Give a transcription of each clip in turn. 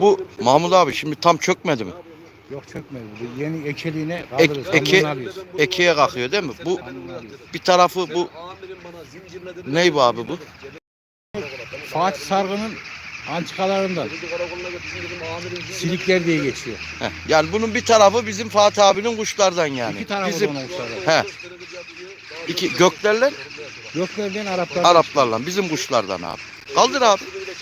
Bu Mahmut abi şimdi tam çökmedi mi? Yok çökmedi. Bu yeni ekeliğine Ek, kaldırırız. eki, Alnını alıyoruz. ekiye kalkıyor değil mi? Bu bir tarafı bu ney bu abi bu? Fatih Sargı'nın antikalarından silikler diye geçiyor. Heh, yani bunun bir tarafı bizim Fatih abinin kuşlardan yani. İki tarafı bizim da onun kuşları. he. İki göklerle Göklerden Araplar. Araplarla bizim kuşlardan abi. Kaldır abi.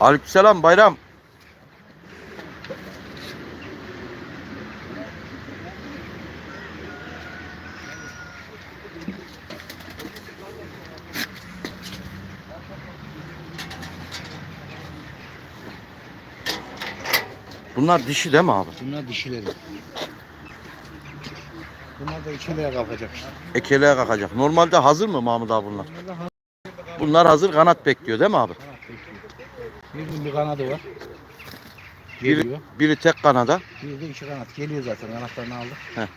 Aleykümselam bayram. Bunlar dişi değil mi abi? Bunlar dişileri. Bunlar da içeriye kalkacak işte. Ekeliğe kalkacak. Normalde hazır mı Mahmut abi bunlar? Bunlar ha- hazır kanat bekliyor değil mi abi? bekliyor. Bir bir kanadı var. Biri, Geliyor. biri tek kanada. Bir de iki kanat. Geliyor zaten. Kanatlarını aldı.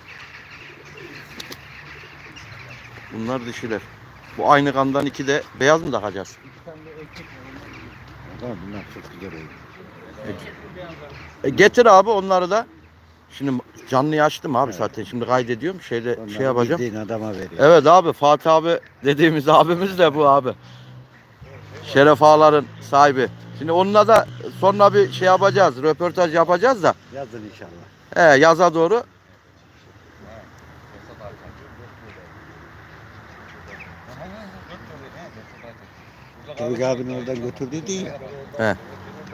Bunlar dişiler. Bu aynı kandan iki de beyaz mı takacağız? İki tane de erkek var. Bunlar çok güzel oldu. E, getir abi onları da. Şimdi canlıyı açtım abi zaten. Şimdi kaydediyorum. Şeyde şey yapacağım. Adama veriyor. Evet abi Fatih abi dediğimiz abimiz de bu abi. Şeref Ağaların sahibi. Şimdi onunla da sonra bir şey yapacağız. Röportaj yapacağız da. Yazın inşallah. He, yaza doğru. Tevfik abinin oradan götürdüğü değil. He.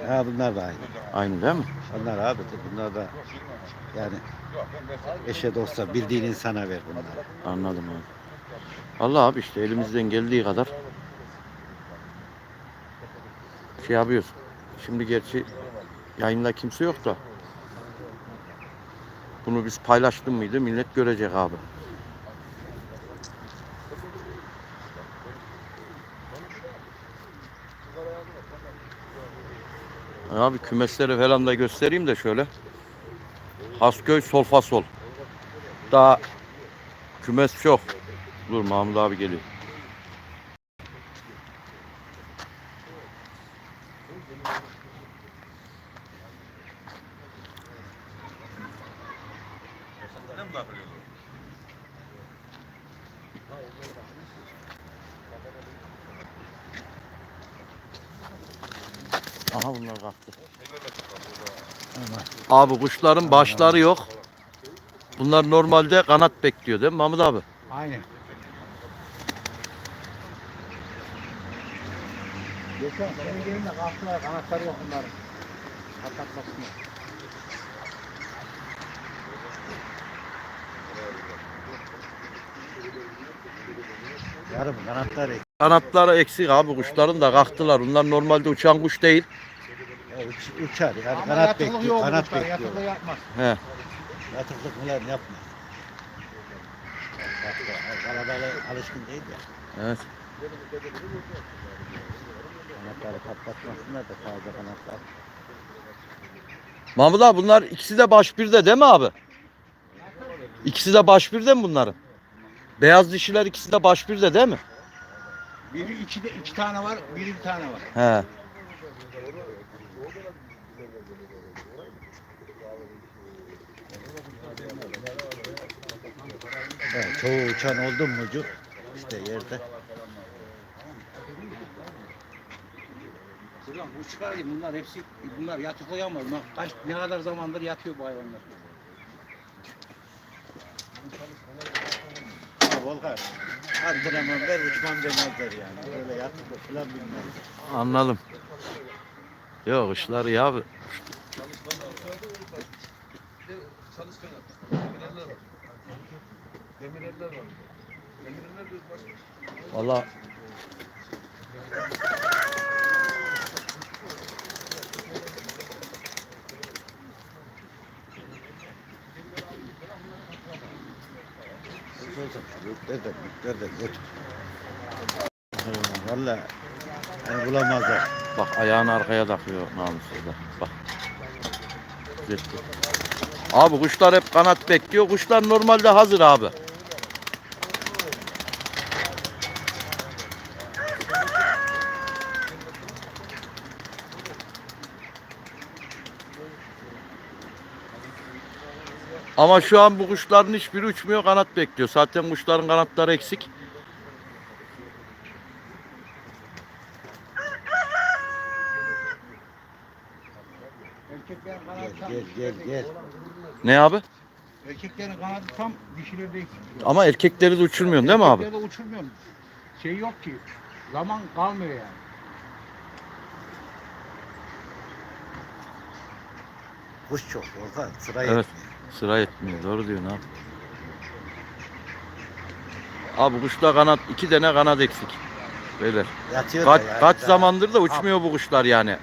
Ha bunlar da aynı. Aynı değil mi? Onlar abi bunlar da yani eşe dosta bildiğin insana ver bunları. Anladım abi. Allah abi işte elimizden geldiği kadar şey yapıyoruz. Şimdi gerçi yayında kimse yok da bunu biz paylaştım mıydı millet görecek abi. Abi kümesleri falan da göstereyim de şöyle. Hasköy Solfasol. Daha kümes çok. Dur Mahmut abi geliyor. Abi kuşların başları yok. Bunlar normalde kanat bekliyor değil mi Mahmut abi? Aynen. Geçen senin gelin de kalktılar kanatları yok bunların. Patlatmasınlar. Yarım kanatlar ek. Kanatları eksik abi kuşların da kalktılar. Bunlar normalde uçan kuş değil. Uç, uçar yani kanat bekliyor. Kanat bekliyor. yapmaz. He. Yatıklık falan yapma. Kalabalığa alışkın değil ya. Evet. Kanatları patlatmasınlar da taze kanatlar. Mahmut abi bunlar ikisi de baş birde değil mi abi? İkisi de baş birde mi bunların? Beyaz dişiler ikisi de baş birde değil mi? Biri iki, de, iki tane var, biri bir tane var. He. Çoğu uçan oldu mucu işte yerde. Ulan bu çıkar ki bunlar hepsi bunlar yatık koyamaz. Bunlar kaç ne kadar zamandır yatıyor bu hayvanlar. Ha Volkan. Antrenman ver uçmam demezler yani. Böyle yatık falan bilmez. Anladım. Yok kuşlar ya Demirler var. Demirler de bak. Valla. Gökler de gökler. Valla bulamazlar. Bak ayağını arkaya takıyor namussuz da. Bak. Abi kuşlar hep kanat bekliyor. Kuşlar normalde hazır abi. Ama şu an bu kuşların hiçbiri uçmuyor, kanat bekliyor. Zaten kuşların kanatları eksik. Erkeklerin Gel kanadı tam gel gel gel. Ne abi? Erkeklerin kanadı tam dişilerde eksik. Ama erkekleri de uçurmuyorsun değil mi abi? Erkeklerde uçurmuyor. Şey yok ki. Zaman kalmıyor yani. Kuş çok Volkan sıra Evet. yetmiyor. Sıra etmiyor. Doğru diyorsun abi. Abi kuşta kanat, iki tane kanat eksik. Beyler. Yatıyor Kaç, da yani kaç daha- zamandır da uçmuyor bu kuşlar yani.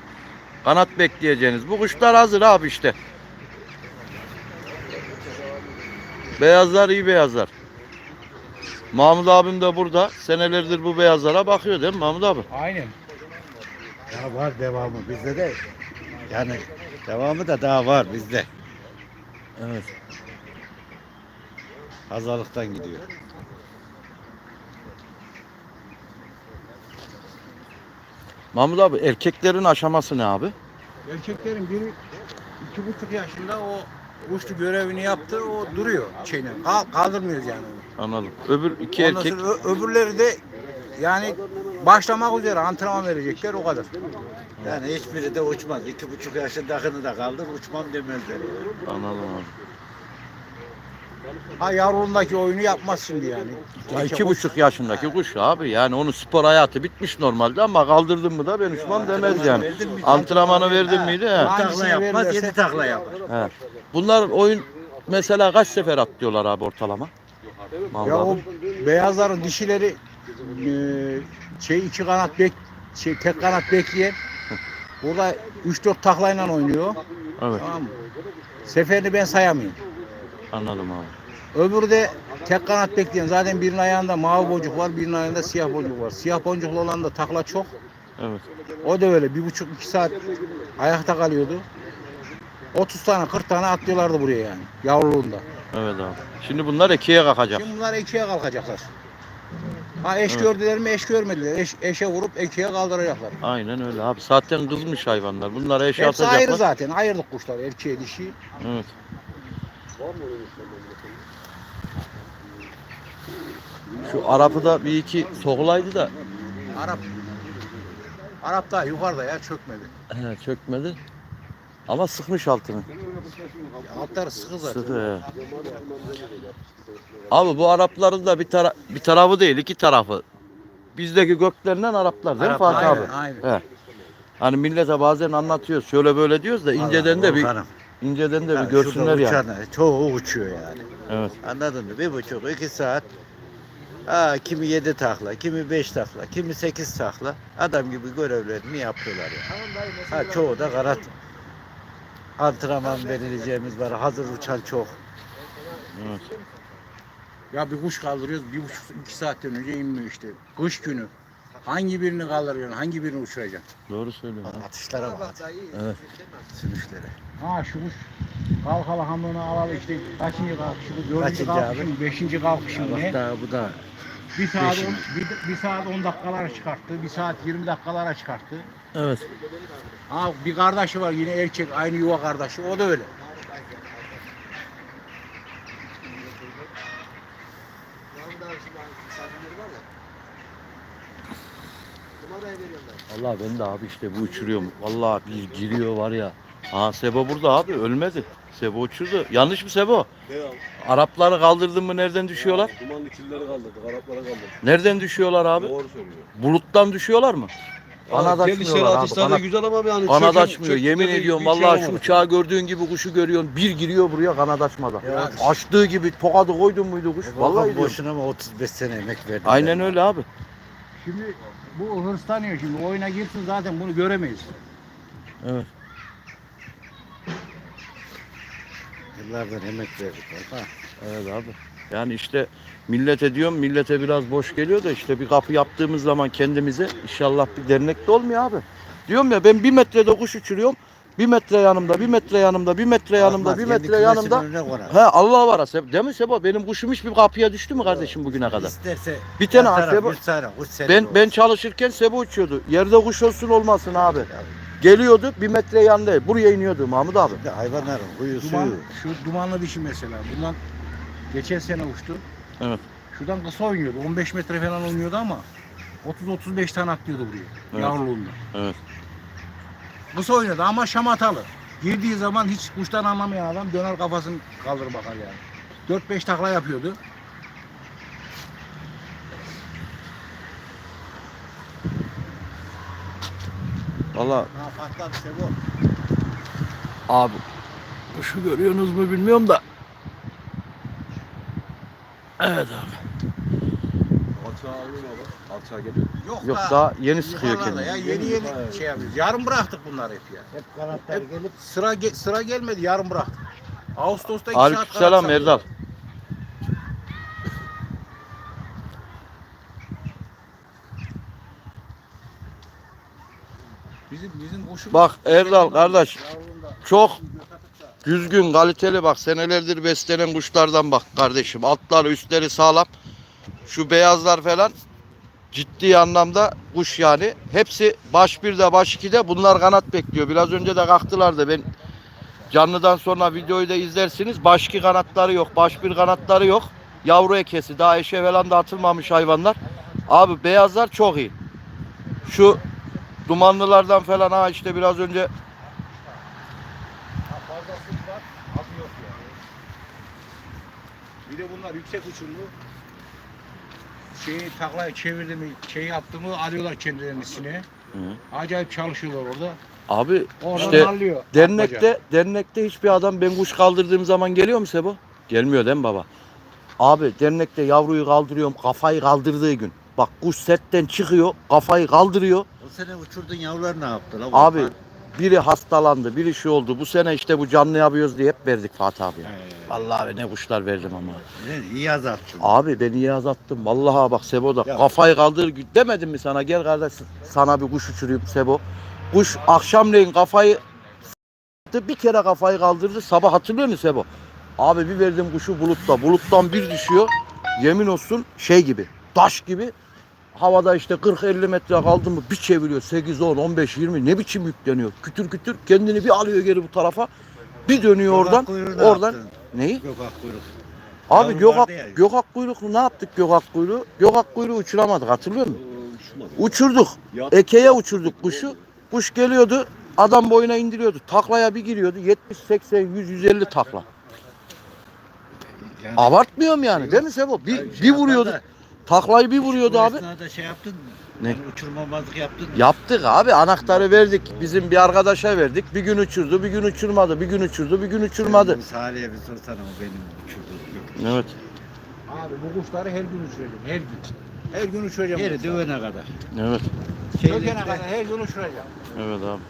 Kanat bekleyeceğiniz. Bu kuşlar hazır abi işte. Beyazlar iyi beyazlar. Mahmut abim de burada. Senelerdir bu beyazlara bakıyor değil mi Mahmut abi? Aynen. Ya var devamı bizde de. Yani devamı da daha var bizde. Evet. Pazarlıktan gidiyor. Mahmut abi erkeklerin aşaması ne abi? Erkeklerin biri iki buçuk yaşında o uçtu görevini yaptı o duruyor şeyine. Kal- kaldırmıyoruz yani onu. Anladım. Öbür iki Ondan erkek sonra ö- öbürleri de yani başlamak üzere antrenman verecekler o kadar. Yani hiçbiri de uçmaz. İki buçuk yaşındakini de kaldır uçmam demezler. Anladım abi. Ha yavrundaki oyunu yapmaz şimdi yani. Ya iki buçuk yaşındaki kuş abi yani onun spor hayatı bitmiş normalde ama kaldırdın mı da ben uçmam demez yani. Verdin mi? Antrenmanı verdin miydi? Bir He. takla Hangisini yapmaz, verirlerse- yedi takla yapar. He. Bunlar oyun mesela kaç sefer atlıyorlar abi ortalama? Mahmut Ya o beyazların dişileri eee, şey iki kanat bek şey tek kanat bekleyen burada 3-4 taklayla oynuyor. Evet Tamam mı? Seferini ben sayamıyorum. anladım abi. Öbürü de tek kanat bekleyen. Zaten birinin ayağında mavi boncuk var, birinin ayağında siyah boncuk var. Siyah boncuklu olan da takla çok. Evet. O da öyle bir buçuk iki saat ayakta kalıyordu. 30 tane 40 tane atlıyorlardı buraya yani yavruluğunda. Evet abi. Şimdi bunlar ikiye kalkacak. Şimdi bunlar ekiye kalkacaklar. Ha eş Evet. gördüler mi eş görmediler. Eş, eşe vurup ekiye kaldıracaklar. Aynen öyle abi. Zaten kızmış hayvanlar. Bunlara eşe Hepsi ayrı atacaklar. zaten. Ayırdık kuşlar erkeğe dişi. Evet. Şu Arap'ı da bir iki sokulaydı da Arap. Arap da yukarıda ya çökmedi. he, çökmedi. Ama sıkmış altını. Altları sıkı zaten. Sıkı. Abi bu Arapların da bir, tara bir tarafı değil iki tarafı. Bizdeki göklerinden Araplar değil mi Araplar, Fatih abi? Aynen. He. Hani millete bazen anlatıyoruz şöyle böyle diyoruz da inceden de bir inceden de bir görsünler şurada yani. uçan, Çoğu uçuyor yani. Evet. Anladın mı? Bir buçuk, iki saat. Ha, kimi yedi takla, kimi beş takla, kimi sekiz takla. Adam gibi görevlerini yapıyorlar yani. Ha, çoğu da karat. Antrenman verileceğimiz var. Hazır uçan çok. Evet. Ya bir kuş kaldırıyoruz bir buçuk iki saatten önce inmiyor işte. Kış günü. Hangi birini kaldırıyorsun? Hangi birini uçuracaksın? Doğru söylüyorsun. Atışlara bak. Evet. Sürüşlere. Ha şu kuş kalkalı hamlını alalı işte kaçıncı kalkışımız? Dördüncü Kaçıncı kalkışım, beşinci kalkışım Bak ne? daha bu da Bir saat, on, bir, bir saat 10 dakikalara çıkarttı, bir saat 20 dakikalara çıkarttı. Evet. Ha bir kardeşi var yine erkek, aynı yuva kardeşi, o da öyle. Vallahi ben de abi işte bu uçuruyorum. Vallahi bir giriyor var ya. Aa Sebo burada abi ölmedi. Sebo uçurdu. Yanlış mı Sebo? Devam. Arapları kaldırdın mı nereden düşüyorlar? Dumanlı killeri kaldırdık, Araplara kaldırdık. Nereden düşüyorlar abi? Doğru söylüyor. Buluttan düşüyorlar mı? Kanat Abi, açmıyorlar abi, kanat- güzel ama yani Kanat çökün- açmıyor. Yemin ediyorum şey vallahi şu uçağı gördüğün gibi kuşu görüyorsun. Bir giriyor buraya kanat açmadan. Ya, Açtığı gibi tokadı koydun muydu kuş? Vallahi Vallahi diyorum. boşuna mı 35 sene emek verdi. Aynen öyle abi. Şimdi bu hırslanıyor şimdi oyuna girsin zaten bunu göremeyiz. Evet. Yıllardır emek verdik. Volkan. Evet abi. Yani işte millete diyorum millete biraz boş geliyor da işte bir kapı yaptığımız zaman kendimize inşallah bir dernek de olmuyor abi. Diyorum ya ben bir metrede kuş uçuruyorum. Bir metre yanımda, bir metre yanımda, bir metre yanımda, Olmaz, bir kendi metre kümesinin yanımda. önüne. He Allah var ha. Sebo- Değil mi Sebo? Benim kuşum hiçbir kapıya düştü mü kardeşim bugüne kadar? İsterse Bir tane Sebo- yüz tane kuş senin Ben ben çalışırken Sebo uçuyordu. Yerde kuş olsun olmasın abi. Geliyordu bir metre yanında. Buraya iniyordu Mahmut abi. Hayvanların huyu Duman, suyu. şu dumanlı dişi mesela. Bundan geçen sene uçtu. Evet. Şuradan kısa oynuyordu. 15 metre falan oynuyordu ama 30-35 tane atlıyordu buraya. Evet. Yavruluğunda. Evet. Kısa oynadı ama şamatalı. Girdiği zaman hiç kuştan anlamayan adam döner kafasını kaldırır bakar yani. 4-5 takla yapıyordu. Valla Ha patladı Sebo. abi kuşu görüyorsunuz mu bilmiyorum da. Evet abi. Alçağı alıyorum abi. Alçağı geliyor. Yok, Yok daha, daha yeni sıkıyor yukarılarda kendini. ya yeni yeni şey yapıyoruz. Yarın bıraktık bunları hep ya. Hep kanatlar Hep gelip sıra ge- sıra gelmedi yarın bıraktık. Ağustos'ta 2 saat kanat Aleykümselam. Erdal. Bizim bizim kuşumuz. Bak Erdal kardeş çok düzgün kaliteli bak senelerdir beslenen kuşlardan bak kardeşim. Altları üstleri sağlam. Şu beyazlar falan ciddi anlamda kuş yani. Hepsi baş birde baş ikide bunlar kanat bekliyor. Biraz önce de kalktılar da ben canlıdan sonra videoyu da izlersiniz. Baş iki kanatları yok. Baş bir kanatları yok. Yavru ekesi daha eşe falan da atılmamış hayvanlar. Abi beyazlar çok iyi. Şu dumanlılardan falan ha işte biraz önce Ha, fazlası var, azı yok yani. Bir de bunlar yüksek uçumlu. Şeyi taklayı çevirdi mi, şey yaptı mı alıyorlar kendilerini sineğe. Acayip çalışıyorlar orada. abi Oradan İşte alıyor. Dernekte, dernekte hiçbir adam ben kuş kaldırdığım zaman geliyor mu Sebo? Gelmiyor değil mi baba? Abi dernekte yavruyu kaldırıyorum kafayı kaldırdığı gün. Bak kuş setten çıkıyor kafayı kaldırıyor. o sene uçurdun yavrular ne yaptı? Abi biri hastalandı biri şey oldu. Bu sene işte bu canlı yapıyoruz diye hep verdik Fatih abi. He. Vallahi ne kuşlar verdim ama. Ne, iyi azalttın. Abi beni iyi azalttın. Vallahi bak Sebo da Ya. kafayı kaldır demedim mi sana gel kardeş sana bir kuş uçurayım Sebo. Kuş akşamleyin kafayı s**tı, bir kere kafayı kaldırdı sabah hatırlıyor musun Sebo? Abi bir verdim kuşu bulutta buluttan bir düşüyor yemin olsun şey gibi taş gibi havada işte 40-50 metre kaldı mı bir çeviriyor 8 10 15 20 ne biçim yükleniyor kütür kütür kendini bir alıyor geri bu tarafa bir dönüyor oradan kuyruğu oradan yaptın? neyi? Gökhan kuyruk. Abi Yavru Gökak, vardı ya. Gökak kuyruklu ne yaptık Gökak kuyruğu? Gökak kuyruğu uçuramadık hatırlıyor musun? Uçurduk. Ekeye uçurduk kuşu. Kuş geliyordu adam boyuna indiriyordu. Taklaya bir giriyordu 70, 80, 100, 150 takla. Yani Abartmıyorum yani değil mi Sebo? Bir, şey bir vuruyordu. Taklayı bir vuruyordu Bu abi. esnada şey yaptın mı? Ne? Yani uçurmamazlık yaptın mı? Yaptık abi anahtarı verdik. Bizim bir arkadaşa verdik. Bir gün uçurdu, bir gün uçurmadı. Bir gün uçurdu, bir gün uçurmadı. Bu Salih'e bir sorsana o benim uçurduğum yok. Evet. Abi bu kuşları her gün uçuracağım. Her gün. Her gün uçuracağım. Geri kuşları. dövene kadar. Evet. Dökene kadar her gün uçuracağım. Evet abi.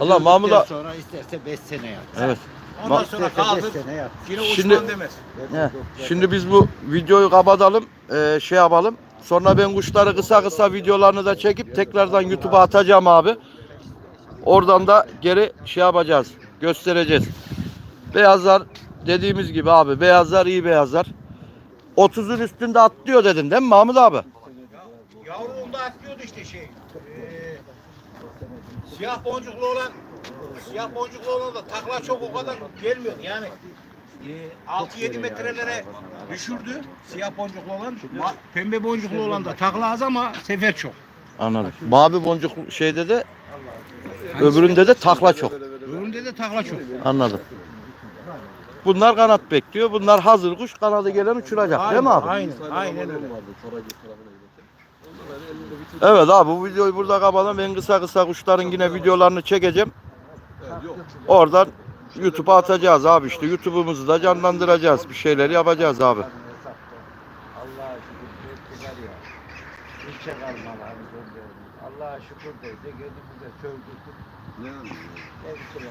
Allah Mahmut a- sonra isterse 5 sene yap. Evet. Ondan sonra İsterse kaldır. 5 sene yap. Yine Şimdi- uçmam demez. He, Şimdi biz bu videoyu kapatalım. Ee, şey yapalım. Sonra ben kuşları kısa kısa videolarını da çekip tekrardan YouTube'a atacağım abi. Oradan da geri şey yapacağız. Göstereceğiz. Beyazlar dediğimiz gibi abi. Beyazlar iyi beyazlar. 30'un üstünde atlıyor dedin değil mi Mahmut abi? Yavruğunda atlıyordu işte şey. Ee, siyah boncuklu olan siyah boncuklu olan da takla çok o kadar gelmiyordu yani. E, 6-7 metrelere düşürdü siyah boncuklu olan. Ma- Pembe boncuklu olan da takla az ama sefer çok. Anladım. Mavi boncuk şeyde de öbüründe de takla çok. Öbüründe de takla çok. Anladım. Bunlar kanat bekliyor. Bunlar hazır kuş. Kanadı gelen uçuracak değil mi abi? Aynen, aynen öyle. Evet abi bu videoyu burada kapatalım. Ben kısa kısa kuşların yine videolarını çekeceğim. Oradan YouTube'a atacağız abi işte. YouTube'umuzu da canlandıracağız. Bir şeyler yapacağız abi. Allah'a şükür ettiler ya. İlçe kalmalarını gönderdik. Allah'a şükür de de gözümüze sövdürdük. Ne yani? Hepsine